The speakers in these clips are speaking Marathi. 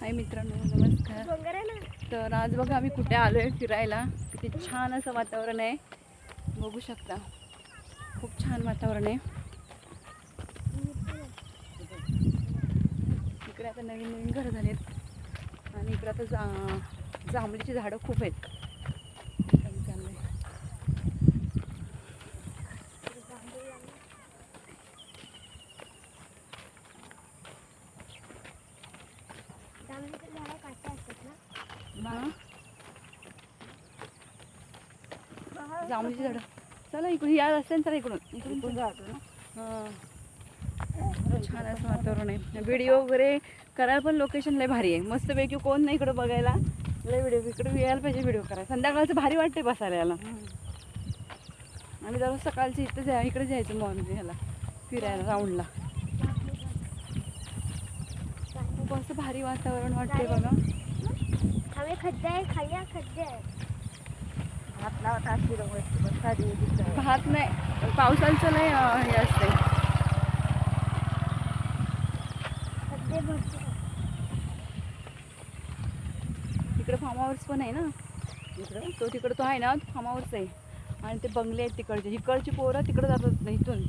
हाय मित्रांनो नमस्कार. तर आज बघा आम्ही कुठे आलो आहे फिरायला. किती छान असं वातावरण आहे. बघू शकता. खूप छान वातावरण आहे. इकडे आता नवीन नवीन घरं झालेत. आणि इकडे आता जा जांभळीची झाडं खूप आहेत आम्ही चाललोय. हा? जांभळीची झाडं चला इकडून या रस्त्याने चला इकडून. इकडून जातो ना. हां. छान असं वातावरण आहे. व्हिडिओ वगैरे करायला पण लोकेशन लय भारी आहे. मस्तपैकी कोण नाही इकडं बघायला. लय व्हिडिओ इकडे यायला पाहिजे व्हिडिओ करायला. संध्याकाळचं भारी वाटते बसायला. याला आणि जरा सकाळचं इथं जा इकडे जायचं मॉर्निंग ह्याला फिरायला राऊंडला खूप असं भारी वातावरण वाटते बघा. हवे खड्डे आहे खाली खड्डे. आहे हात लावत असली पण साधी दिसतं. भात नाही पावसाचं अं, हे असते. इकडे फार्म हाऊस पण आहे ना? इकडं? तो तिकडे तो आहे ना फार्म हाऊस आहे. आणि ते बंगले आहेत तिकडचे. इकडची पोरं तिकडे जातात ना इथून.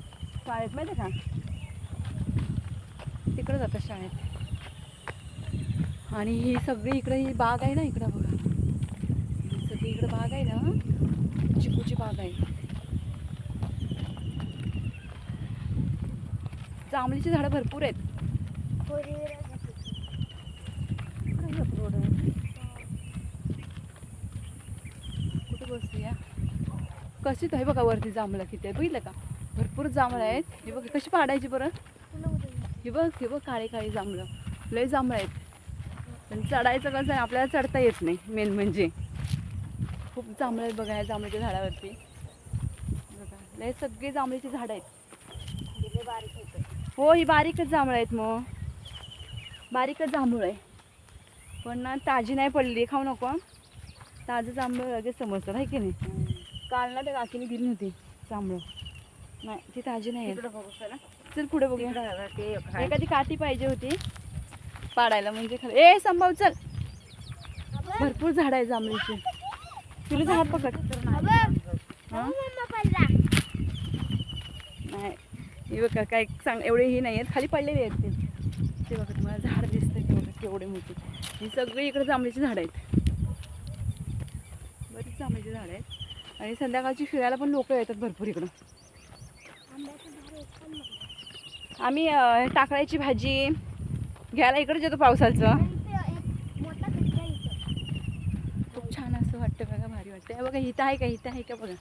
शाळेत माहिती आहे का? तिकडे जातात शाळेत. आणि ही सगळी इकडे ही बाग आहे ना इकडं. बघा बाग आहे ना चिकूची बाग आहे. जांभळीची झाडं भरपूर आहेत. फोर व्हीलर आहे. कुठे बसूया कशीच आहे बघा वरती जांभळं किती आहे. बघितलं का? भरपूर जांभळं आहेत. हे बघ कशी पाडायची बरं? हे बघ हे बघ काळे काळे जांभळं. लय जांभळं आहेत. पण चढायचं कसं आहे आपल्याला चढता येत नाही मेन म्हणजे. खूप जांभळं आहेत बघा या जांभळीच्या झाडावरती. बघा लय सगळी जांभळीची झाडं आहेत. होतं. हो ही बारीकच जांभळं आहेत मग. बारीकच जांभूळ आहे. पण ना ताजी नाही पडली खाऊ नको ताजं जांभळं लगेच समजतं आहे की नाही? काल ना त्या काकीने दिली नव्हती जांभळं. नाही ती ताजी नाही बघू चला. चल पुढे बघूया. आहे. एखादी काठी पाहिजे होती. पाडायला म्हणजे खरं. ए संभाव चल. भरपूर झाड आहे जांभळीची. तुला झाड पकड नाही. हे बघा काय सांग एवढे ही नाही आहेत खाली पडलेले आहेत ते. ते बघा तुम्हाला झाड दिसतं केवढे केवढे मोठे. ही सगळी इकडे जांभळीची झाडं आहेत. बरीच जांभळीची झाडं आहेत. आणि संध्याकाळची फिरायला पण लोक येतात भरपूर इकडं. आम्ही टाकळ्याची भाजी घ्यायला इकडे येतो पावसाचं आणि इथे एक मोठा खड्डा आहे इथं. खूप छान असं वाटतं बघा भारी वाटतं. हे बघा इथं आहे का इथं आहे का बघा.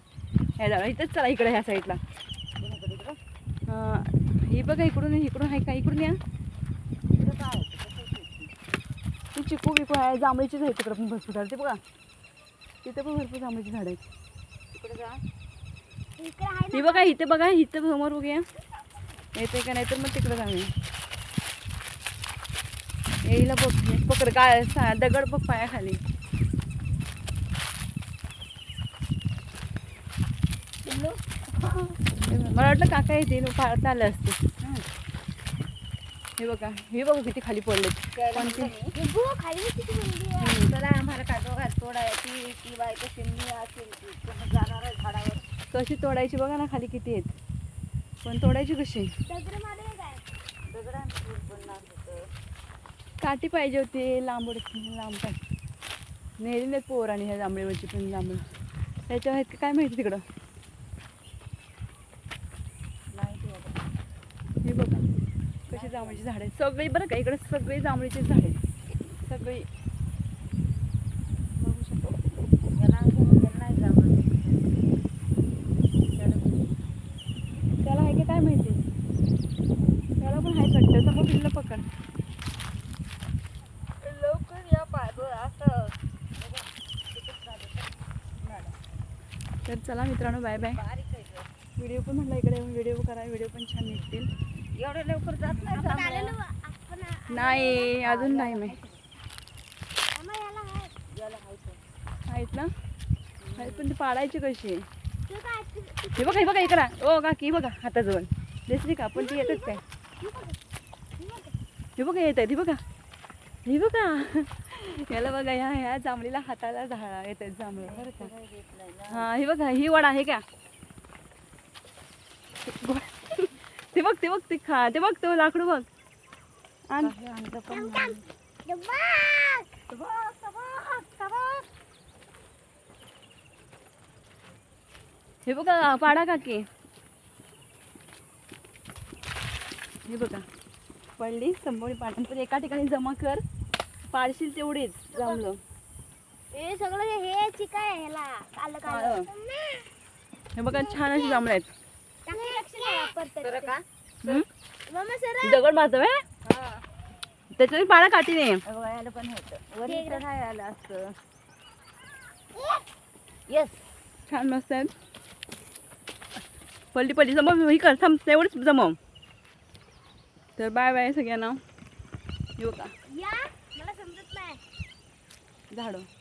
ह्या जागा इथंच चला इकडे ह्या साईडला हे बघा इकडून इकडून आहे का इकडून या. इकडं काय ती चिकू बिकू आहे जांभळीची झाड तिकडे पण भरपूर झाड. ते बघा. तिथं पण भरपूर जांभळीची झाड आहेत. इकडे जा. हे बघा इथं बघा इथं समोर बघूया. येते का नाही तर मग तिकडं जाऊया. येईला बघ पकड काय सा- दगड बघ पायाखाली. मला वाटलं काका येते पाळता आले असते. हं. बघा हे बघा किती खाली पडले. हे. चला आम्हाला तोडायची ती असेल जाणार आहे झाडावर. कशी तोडायची बघा ना खाली किती आहेत. पण तोडायची कशी? दगड मारले काय? दगडांचं फूल पडणार होतं. काठी पाहिजे होती लांब उडत- लांब काय? नेली नाहीत पोराने ह्या जांभळीवरची पण जांभळं. त्याच्या आहेत का? काय माहिती तिकडं नाही ते बाबा. हे बघा. कशी जांभळीची झाड आहेत. सगळी बरं का इकडे सगळी जांभळीची झाड आहेत. सगळी. बघू शकतो. त्याला आहे का काय माहिती? त्याला पण आहे कट्ट. समोर तिथलं पकड. लवकर या पाय असं. तर चला मित्रांनो बाय बाय. व्हिडिओ पण म्हटलं इकडे व्हिडिओ करा. व्हिडिओ पण छान निघतील. एवढ्या लवकर जात नाही नाही अजून नाही मी. आहेत ना? आहेत पण ती पाडायची कशी हे बघा हे बघा इकडा. ओ काकी बघा हाताजवळ. दिसली का? पण ती येतच काय? हे बघ. हे. हे येत आहे ती बघा. हे बघा. याला बघा ह्या ह्या जांभळीला हाताला झाडा येतात जांभळं. बरं का. हा हे बघा ही वड आहे का? बघ ते बघ ते खा ते बघ तो लाकडू बघ. आण. हे बघा पाडा काकी. हे बघा पडली संभोळी पाण्यानंतर एका ठिकाणी जमा कर पाडशील तेवढेच जमलं. हे सगळं हे चिकाय आहे ह्याला. काल काल काळं. हे बघा छान अशी जांभळं आहेत टाकी लक्ष नाही वापरतात तर ते. दगड मारतो व्हय? हा. त्याच्याने पाडा काठी नाही पण होतं. वरी आलं असतं. येस छान मस्त आहेत. पलटी पलटी जमव ही कर थांब तेवढंच जमव. तर बाय बाय सगळ्यांना. येऊ का? या मला समजत नाही. झाडं. तर